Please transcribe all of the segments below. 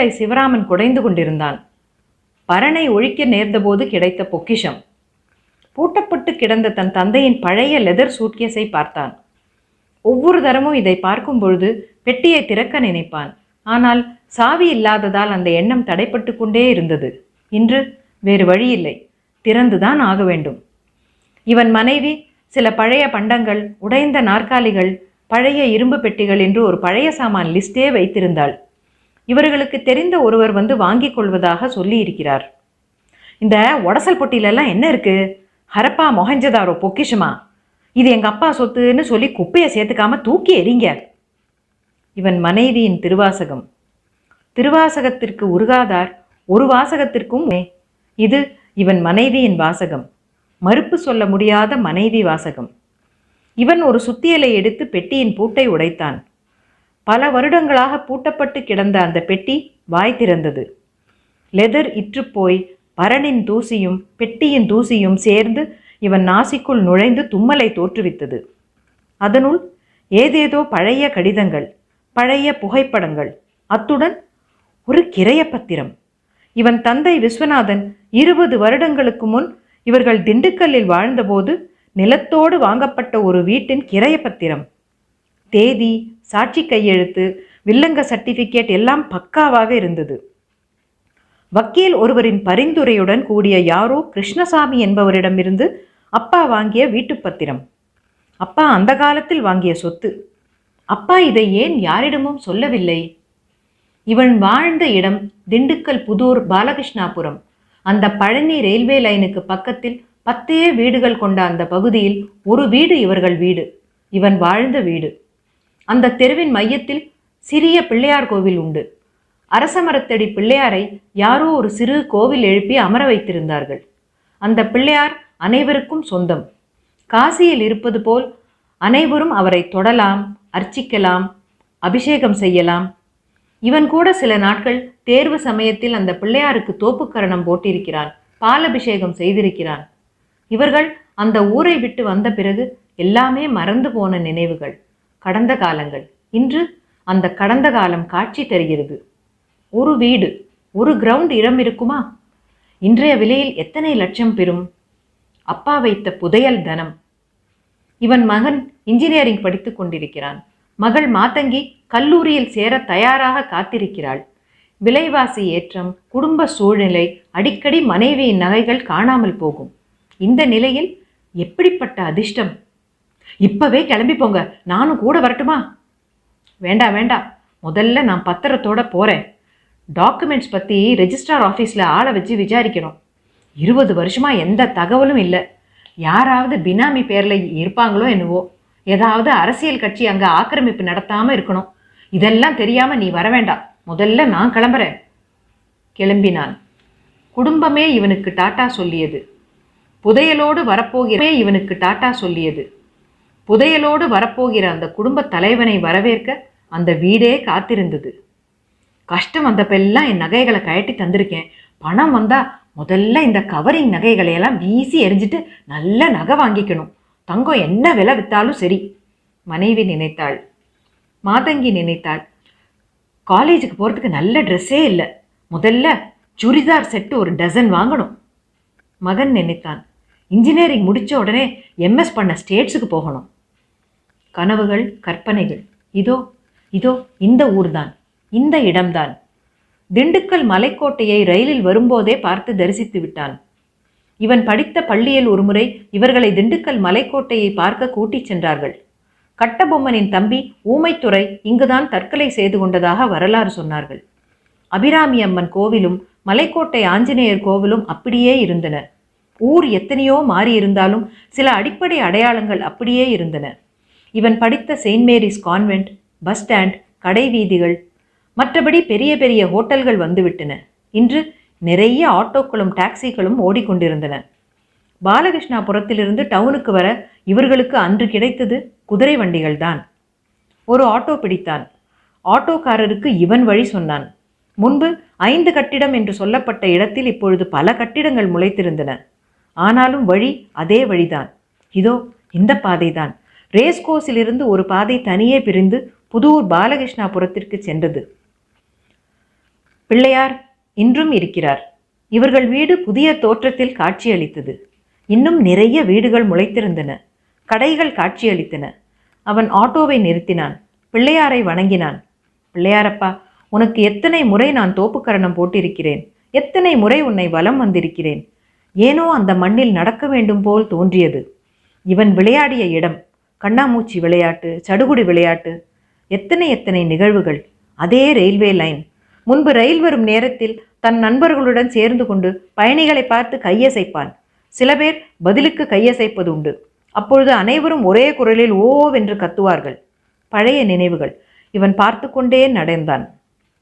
சிவராமன் குடைந்து கொண்டிருந்தான். பரனை ஒழிக்க நேர்ந்தபோது கிடைத்த பொக்கிஷம். பூட்டப்பட்டு கிடந்த தன் தந்தையின் பழைய லெதர் சூட்கேஸை பார்த்தான். ஒவ்வொரு தரமும் இதை பார்க்கும் பொழுது பெட்டியை திறக்க நினைப்பான். ஆனால் சாவி இல்லாததால் அந்த எண்ணம் தடைப்பட்டு கொண்டே இருந்தது. இன்று வேறு வழியில்லை. திறந்துதான் ஆக வேண்டும். இவன் மனைவி சில பழைய பண்டங்கள் உடைந்த நாற்காலிகள் பழைய இரும்பு பெட்டிகள் என்று ஒரு பழைய சாமான் லிஸ்டே வைத்திருந்தாள். இவர்களுக்கு தெரிந்த ஒருவர் வந்து வாங்கிக் கொள்வதாக சொல்லி இருக்கிறார் இந்த உடசல் பொட்டியிலெல்லாம் என்ன இருக்கு? ஹரப்பா மொஹஞ்சதாரோ பொக்கிஷமா? இது எங்க அப்பா சொத்துன்னு சொல்லி குப்பையை சேர்த்துக்காம தூக்கி எறிங்க. இவன் மனைவியின் திருவாசகம். திருவாசகத்திற்கு உருகாதார் ஒரு வாசகத்திற்கும் இது இவன் மனைவியின் வாசகம். மறுப்பு சொல்ல முடியாத மனைவி வாசகம். இவன் ஒரு சுத்தியலை எடுத்து பெட்டியின் பூட்டை உடைத்தான். பல வருடங்களாக பூட்டப்பட்டு கிடந்த அந்த பெட்டி வாய் திறந்தது. லெதர் இற்றுப்போய் பரனின் தூசியும் பெட்டியின் தூசியும் சேர்ந்து இவன் நாசிக்குள் நுழைந்து தும்மலை தோற்றுவித்தது. அதனுள் ஏதேதோ பழைய கடிதங்கள் பழைய புகைப்படங்கள் அத்துடன் ஒரு கிரைய பத்திரம். இவன் தந்தை விஸ்வநாதன் இருபது வருடங்களுக்கு முன் இவர்கள் திண்டுக்கல்லில் வாழ்ந்தபோது நிலத்தோடு வாங்கப்பட்ட ஒரு வீட்டின் கிரைய பத்திரம். தேதி சாட்சி கையெழுத்து வில்லங்க சர்டிஃபிகேட் எல்லாம் பக்காவாக இருந்தது. வக்கீல் ஒருவரின் பரிந்துரையுடன் கூடிய யாரோ கிருஷ்ணசாமி என்பவரிடமிருந்து அப்பா வாங்கிய வீட்டுப் பத்திரம். அப்பா அந்த காலத்தில் வாங்கிய சொத்து. அப்பா இதை ஏன் யாரிடமும் சொல்லவில்லை? இவன் வாழ்ந்த இடம் திண்டுக்கல் புதூர் பாலகிருஷ்ணாபுரம். அந்த பழனி ரயில்வே லைனுக்கு பக்கத்தில் பத்தே வீடுகள் கொண்ட அந்த பகுதியில் ஒரு வீடு இவர்கள் வீடு. இவன் வாழ்ந்த வீடு. அந்த தெருவின் மையத்தில் சிறிய பிள்ளையார் கோவில் உண்டு. அரசமரத்தடி பிள்ளையாரை யாரோ ஒரு சிறு கோவில் எழுப்பி அமர வைத்திருந்தார்கள். அந்த பிள்ளையார் அனைவருக்கும் சொந்தம். காசியில் இருப்பது போல் அனைவரும் அவரை தொடலாம் அர்ச்சிக்கலாம் அபிஷேகம் செய்யலாம். இவன் கூட சில நாட்கள் தேர்வு சமயத்தில் அந்த பிள்ளையாருக்கு தோப்புக்கரணம் போட்டிருக்கிறான் பாலபிஷேகம் செய்திருக்கிறான். இவர்கள் அந்த ஊரை விட்டு வந்த பிறகு எல்லாமே மறந்து போன நினைவுகள். கடந்த காலங்கள். இன்று அந்த கடந்த காலம் காட்சி தருகிறது. ஒரு வீடு ஒரு கிரவுண்ட் இடம் இருக்குமா? இன்றைய விலையில் எத்தனை லட்சம் பெறும்? அப்பா வைத்த புதையல் தனம். இவன் மகன் இன்ஜினியரிங் படித்துக் கொண்டிருக்கிறான். மகள் மாத்தங்கி கல்லூரியில் சேர தயாராக காத்திருக்கிறாள். விலைவாசி ஏற்றம் குடும்ப சூழ்நிலை அடிக்கடி மனைவியின் நகைகள் காணாமல் போகும். இந்த நிலையில் எப்படிப்பட்ட அதிர்ஷ்டம்? இப்பவே கிளம்பி போங்க நானும் கூட வரட்டுமா? வேண்டாம் வேண்டாம் முதல்ல நான் பத்திரத்தோட போகிறேன் டாக்குமெண்ட்ஸ் பற்றி ரெஜிஸ்ட்ரார் ஆஃபீஸில் ஆளை வச்சு விசாரிக்கணும். இருபது வருஷமா எந்த தகவலும் இல்லை. யாராவது பினாமி பேரில் இருப்பாங்களோ என்னவோ. ஏதாவது அரசியல் கட்சி அங்கே ஆக்கிரமிப்பு நடத்தாமல் இருக்கணும். இதெல்லாம் தெரியாமல் நீ வர வேண்டாம். முதல்ல நான் கிளம்புறேன். கிளம்பினான். குடும்பமே இவனுக்கு டாட்டா சொல்லியது. புதையலோடு வரப்போகிறமே இவனுக்கு டாட்டா சொல்லியது. புதையலோடு வரப்போகிற அந்த குடும்ப தலைவனை வரவேற்க அந்த வீடே காத்திருந்தது. கஷ்டம் வந்தப்பெல்லாம் என் நகைகளை கழட்டி தந்திருக்கேன். பணம் வந்தா முதல்ல இந்த கவரிங் நகைகளையெல்லாம் வீசி எரிஞ்சிட்டு நல்ல நகை வாங்கிக்கணும். தங்கம் என்ன விலை வித்தாலும் சரி மனைவி நினைத்தாள். மாதங்கி நினைத்தாள். காலேஜுக்கு போகிறதுக்கு நல்ல ட்ரெஸ்ஸே இல்லை. முதல்ல சுடிதார் செட்டு ஒரு டசன் வாங்கணும். மகன் நினைத்தான். இன்ஜினியரிங் முடித்த உடனே எம்எஸ் பண்ண ஸ்டேட்ஸுக்கு போகணும். கனவுகள் கற்பனைகள். இதோ இதோ இந்த ஊர்தான் இந்த இடம்தான். திண்டுக்கல் மலைக்கோட்டையை ரயிலில் வரும்போதே பார்த்து தரிசித்து விட்டான். இவன் படித்த பள்ளியில் ஒருமுறை இவர்களை திண்டுக்கல் மலைக்கோட்டையை பார்க்க கூட்டிச் சென்றார்கள். கட்டபொம்மனின் தம்பி ஊமைத்துறை இங்குதான் தற்கொலை செய்து கொண்டதாக வரலாறு சொன்னார்கள். அபிராமி அம்மன் கோவிலும் மலைக்கோட்டை ஆஞ்சநேயர் கோவிலும் அப்படியே இருந்தன. ஊர் எத்தனையோ மாறியிருந்தாலும் சில அடிப்படை அடையாளங்கள் அப்படியே இருந்தன. இவன் படித்த Saint Mary's convent bus stand கடை வீதிகள் மற்றபடி பெரிய பெரிய ஹோட்டல்கள் வந்துவிட்டன. இன்று நிறைய ஆட்டோக்களும் டாக்ஸிகளும் ஓடிக்கொண்டிருந்தன. பாலகிருஷ்ணாபுரத்திலிருந்து டவுனுக்கு வர இவர்களுக்கு அன்று கிடைத்தது குதிரை வண்டிகள்தான். ஒரு ஆட்டோ பிடித்தான். ஆட்டோக்காரருக்கு இவன் வழி சொன்னான். முன்பு ஐந்து கட்டிடம் என்று சொல்லப்பட்ட இடத்தில் இப்பொழுது பல கட்டிடங்கள் முளைத்திருந்தன. ஆனாலும் வழி அதே வழிதான். இதோ இந்த பாதைதான். ரேஸ் கோர்ஸிலிருந்து ஒரு பாதை தனியே பிரிந்து புதூர் பாலகிருஷ்ணாபுரத்திற்கு சென்றது. பிள்ளையார் இன்றும் இருக்கிறார். இவர்கள் வீடு புதிய தோற்றத்தில் காட்சியளித்தது. இன்னும் நிறைய வீடுகள் முளைத்திருந்தன. கடைகள் காட்சியளித்தன. அவன் ஆட்டோவை நிறுத்தினான். பிள்ளையாரை வணங்கினான். பிள்ளையாரப்பா உனக்கு எத்தனை முறை நான் தோப்புக்கரணம் போட்டிருக்கிறேன்? எத்தனை முறை உன்னை வலம் வந்திருக்கிறேன்? ஏனோ அந்த மண்ணில் நடக்க வேண்டும் போல் தோன்றியது. இவன் விளையாடிய இடம் கண்ணாமூச்சி விளையாட்டு சடுகுடு விளையாட்டு எத்தனை எத்தனை நிகழ்வுகள். அதே ரயில்வே லைன். முன்பு ரயில் வரும் நேரத்தில் தன் நண்பர்களுடன் சேர்ந்து கொண்டு பயணிகளை பார்த்து கையசைப்பான். சில பேர் பதிலுக்கு கையசைப்பது உண்டு. அப்பொழுது அனைவரும் ஒரே குரலில் ஓவென்று கத்துவார்கள். பழைய நினைவுகள். இவன் பார்த்து கொண்டே நடந்தான்.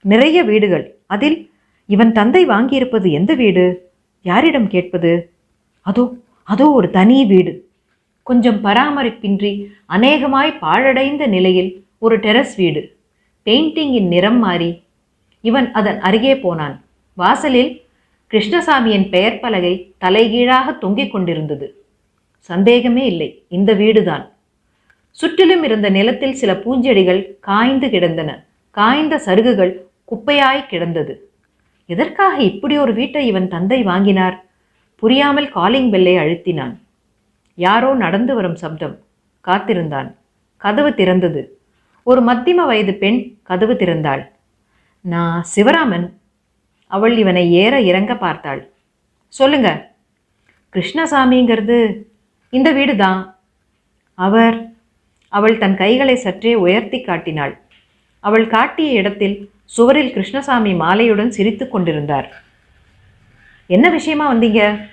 நிறைய வீடுகள். அதில் இவன் தந்தை வாங்கியிருப்பது எந்த வீடு? யாரிடம் கேட்பது? அதோ அதோ ஒரு தனி வீடு. கொஞ்சம் பராமரிப்பின்றி அநேகமாய் பாழடைந்த நிலையில் ஒரு டெரஸ் வீடு. பெயிண்டிங்கின் நிறம் மாறி இவன் அதன் அருகே போனான். வாசலில் கிருஷ்ணசாமியின் பெயர் பலகை தலைகீழாக தொங்கிக் கொண்டிருந்தது. சந்தேகமே இல்லை இந்த வீடுதான். சுற்றிலும் இருந்த நிலத்தில் சில பூஞ்செடிகள் காய்ந்து கிடந்தன. காய்ந்த சருகுகள் குப்பையாய் கிடந்தது. எதற்காக இப்படி ஒரு வீட்டை இவன் தந்தை வாங்கினார்? புரியாமல் காலிங் பெல்லை அழுத்தினான். யாரோ நடந்து வரும் சப்தம். காத்திருந்தான். கதவு திறந்தது. ஒரு மத்திம வயது பெண் கதவு திறந்தாள். நான் சிவராமன். அவள் இவனை ஏற இறங்க பார்த்தாள். சொல்லுங்க. கிருஷ்ணசாமிங்கிறது இந்த வீடு தான் அவர். அவள் தன் கைகளை சற்றே உயர்த்தி காட்டினாள். அவள் காட்டிய இடத்தில் சுவரில் கிருஷ்ணசாமி மாலையுடன் சிரித்துக் கொண்டிருந்தார். என்ன விஷயமா வந்தீங்க?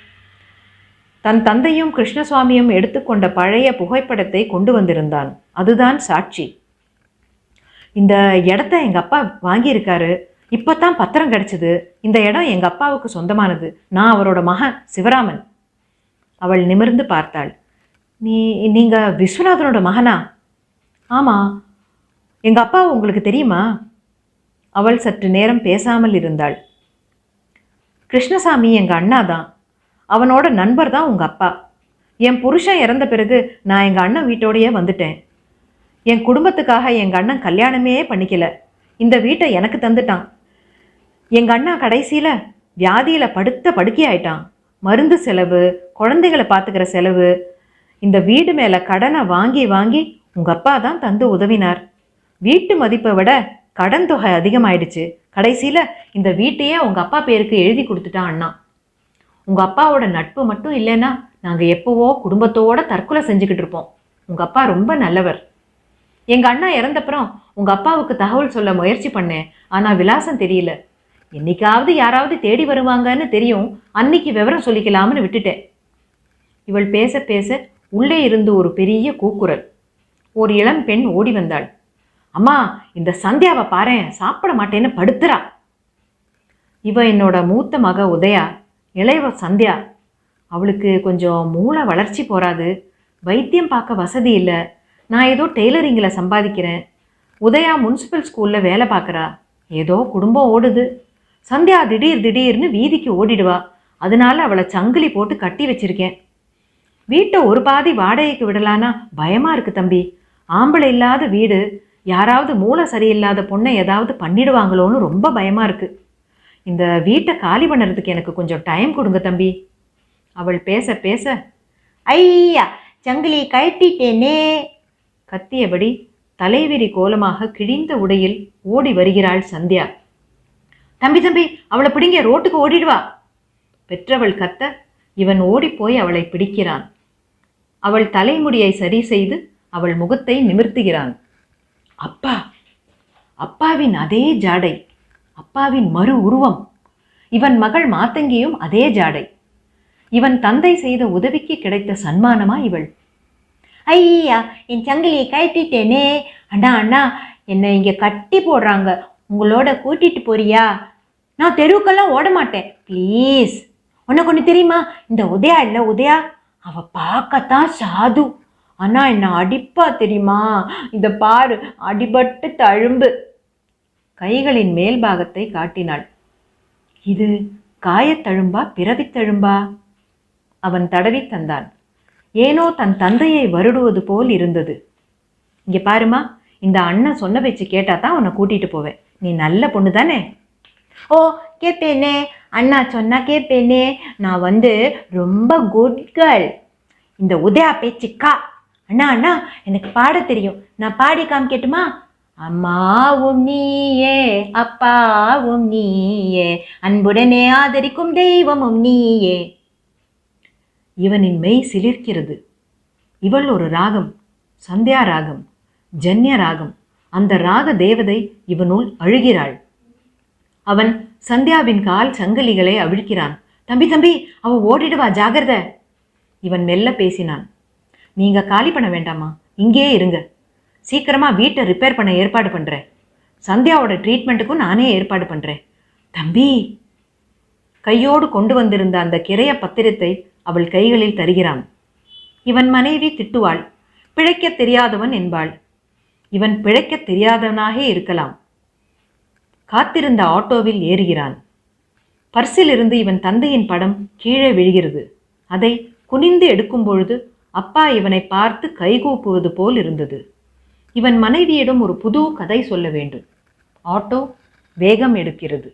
தன் தந்தையும் கிருஷ்ணசுவாமியும் எடுத்துக்கொண்ட பழைய புகைப்படத்தை கொண்டு வந்திருந்தான். அதுதான் சாட்சி. இந்த இடத்த எங்கள் அப்பா வாங்கியிருக்காரு. இப்போ தான் பத்திரம் கிடச்சிது. இந்த இடம் எங்கள் அப்பாவுக்கு சொந்தமானது. நான் அவரோட மகன் சிவராமன். அவள் நிமிர்ந்து பார்த்தாள். நீ நீங்கள் விஸ்வநாதனோட மகனா? ஆமாம் எங்கள் அப்பா உங்களுக்கு தெரியுமா? அவள் சற்று நேரம் பேசாமல் இருந்தாள். கிருஷ்ணசாமி எங்கள் அண்ணா தான் அவனோட நண்பர் தான் உங்கள் அப்பா. என் புருஷன் இறந்த பிறகு நான் எங்கள் அண்ணன் வீட்டோடையே வந்துட்டேன். என் குடும்பத்துக்காக எங்கள் அண்ணன் கல்யாணமே பண்ணிக்கல. இந்த வீட்டை எனக்கு தந்துட்டான். எங்கள் அண்ணா கடைசியில் வியாதியில் படுத்த படுக்கையாயிட்டான் மருந்து செலவு குழந்தைகளை பார்த்துக்கிற செலவு இந்த வீடு மேலே கடனை வாங்கி வாங்கி உங்கள் அப்பா தான் தந்து உதவினார். வீட்டு மதிப்பை விட கடன் தொகை அதிகமாயிடுச்சு. கடைசியில் இந்த வீட்டையே உங்கள் அப்பா பேருக்கு எழுதி கொடுத்துட்டான் அண்ணா. உங்கள் அப்பாவோட நட்பு மட்டும் இல்லைன்னா நாங்கள் எப்போவோ குடும்பத்தோட தற்கொலை செஞ்சுக்கிட்டு இருப்போம். உங்கள் அப்பா ரொம்ப நல்லவர். எங்கள் அண்ணா இறந்தப்புறம் உங்கள் அப்பாவுக்கு தகவல் சொல்ல முயற்சி பண்ணேன். ஆனால் விலாசம் தெரியல. என்னைக்காவது யாராவது தேடி வருவாங்கன்னு தெரியும். அன்னைக்கு விவரம் சொல்லிக்கலாம்னு விட்டுட்டேன். இவள் பேச பேச உள்ளே இருந்து ஒரு பெரிய கூக்குரல். ஒரு இளம் பெண் ஓடி வந்தாள். அம்மா இந்த சந்தியாவை பாரேன். சாப்பிட மாட்டேன்னு படுத்துறா. இவ என்னோட மூத்த மக உதயா இளைவ சந்தியா அவளுக்கு கொஞ்சம் மூளை வளர்ச்சி போகாது வைத்தியம் பார்க்க வசதி இல்லை நான் ஏதோ டெய்லரிங்கில் சம்பாதிக்கிறேன் உதயா முனிசிபல் ஸ்கூலில் வேலை பார்க்குறா ஏதோ குடும்பம் ஓடுது. சந்தியா திடீர் திடீர்னு வீதிக்கு ஓடிடுவா அதனால அவளை சங்கிலி போட்டு கட்டி வச்சிருக்கேன். வீட்டை ஒரு பாதி வாடகைக்கு விடலான்னா பயமாக இருக்கு தம்பி. ஆம்பளை இல்லாத வீடு யாராவது மூளை சரியில்லாத பொண்ணை ஏதாவது பண்ணிடுவாங்களோன்னு ரொம்ப பயமாக இருக்குது இந்த வீட்டை காலி பண்ணுறதுக்கு எனக்கு கொஞ்சம் டைம் கொடுங்க தம்பி. அவள் பேச பேச ஐயா சங்கிலி கழட்டிட்டேனே. கத்தியபடி தலைவிரி கோலமாக கிழிந்த உடையில் ஓடி வருகிறாள் சந்தியா. தம்பி தம்பி அவளை பிடிங்க ரோட்டுக்கு ஓடிடுவா பெற்றவள் கத்த இவன் ஓடிப்போய் அவளை பிடிக்கிறான். அவள் தலைமுடியை சரி செய்து அவள் முகத்தை நிமிர்த்துகிறான். அப்பா அப்பாவின் அதே ஜாடை அப்பாவின் மறு உருவம். இவன் மகள் மாத்தங்கியும் அதே ஜாடை. இவன் தந்தை செய்த உதவிக்கு கிடைத்த சன்மானமா இவள். ஐயா என் சங்கிலியை கட்டிட்டேனே அண்ணா அண்ணா என்னை இங்கே கட்டி போடுறாங்க. உங்களோட கூட்டிட்டு போறியா? நான் தெருவுக்கெல்லாம் ஓட மாட்டேன். ப்ளீஸ். உனக்கு ஒன்று தெரியுமா? இந்த உதயா இல்லை உதயா? அவ பார்க்கத்தான் சாது. ஆனால் என்ன அடிப்பா தெரியுமா? இந்த பாரு அடிபட்டு தழும்பு. கைகளின் மேல் பாகத்தை காட்டினாள். இது காயத்தழும்பா பிறவித்தழும்பா அவன் தடவி தந்தான். ஏனோ தன் தந்தையை வருடுவது போல் இருந்தது. இங்க பாருமா இந்த அண்ணன் சொன்ன பேச்சு கேட்டா தான் உன்னை கூட்டிட்டு போவேன். நீ நல்ல பொண்ணு தானே? ஓ கேட்பேனே அண்ணா சொன்னா கேட்பேனே நான் வந்து ரொம்ப குட் கேர்ள் இந்த உதயா பேச்சுக்கா அண்ணா அண்ணா எனக்கு பாட தெரியும். நான் பாடி காமிக்கட்டுமா? அம்மாவும் நீயே அப்பாவும் நீயே அன்புடனே ஆதரிக்கும் தெய்வமும் நீயே. இவனின் மெய் சிலிர்க்கிறது. இவள் ஒரு ராகம் சந்தியா ராகம் ஜன்ய ராகம். அந்த ராக தேவதை இவனுள் அழுகிறாள். அவன் சந்தியாவின் கால் சங்கிலிகளை அவிழ்க்கிறான். தம்பி தம்பி அவ ஓடிடுவா ஜாகிரத. இவன் மெல்ல பேசினான். நீங்க காலி பண்ண வேண்டாமா? இங்கேயே இருங்க. சீக்கிரமாக வீட்டை ரிப்பேர் பண்ண ஏற்பாடு பண்ணுறேன் சந்தியாவோட ட்ரீட்மெண்ட்டுக்கும் நானே ஏற்பாடு பண்ணுறேன் தம்பி கையோடு கொண்டு வந்திருந்த அந்த கிரைய பத்திரத்தை அவள் கைகளில் தருகிறான். இவன் மனைவி திட்டுவாள் பிழைக்கத் தெரியாதவன் என்பாள். இவன் பிழைக்கத் தெரியாதவனாக இருக்கலாம். காத்திருந்த ஆட்டோவில் ஏறுகிறான். பர்சிலிருந்து இவன் தந்தையின் படம் கீழே விழுகிறது. அதை குனிந்து எடுக்கும்பொழுது அப்பா இவனை பார்த்து கைகூப்புவது போல் இருந்தது. இவன் மனைவியிடம் ஒரு புது கதை சொல்ல வேண்டும். ஆட்டோ வேகம் எடுக்கிறது.